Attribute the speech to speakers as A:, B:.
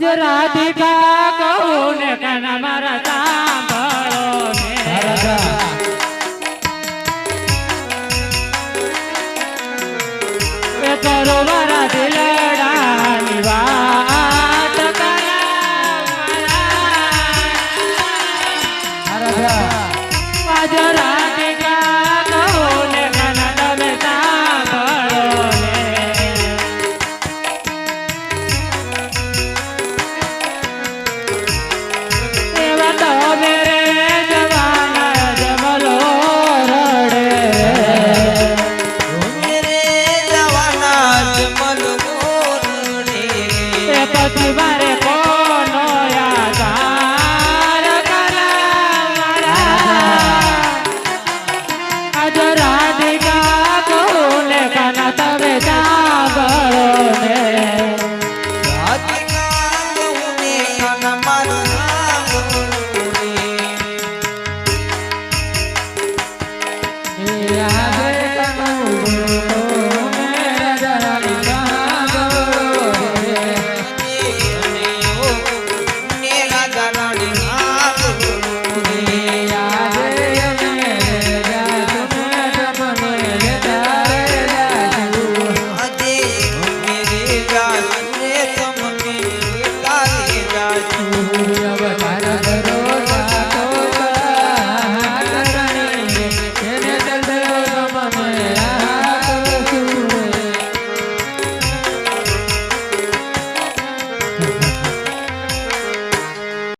A: જ રાધિકા કહું ને કાના મારા સાંભળો ને. કરો રાધિકા
B: পাতিবারে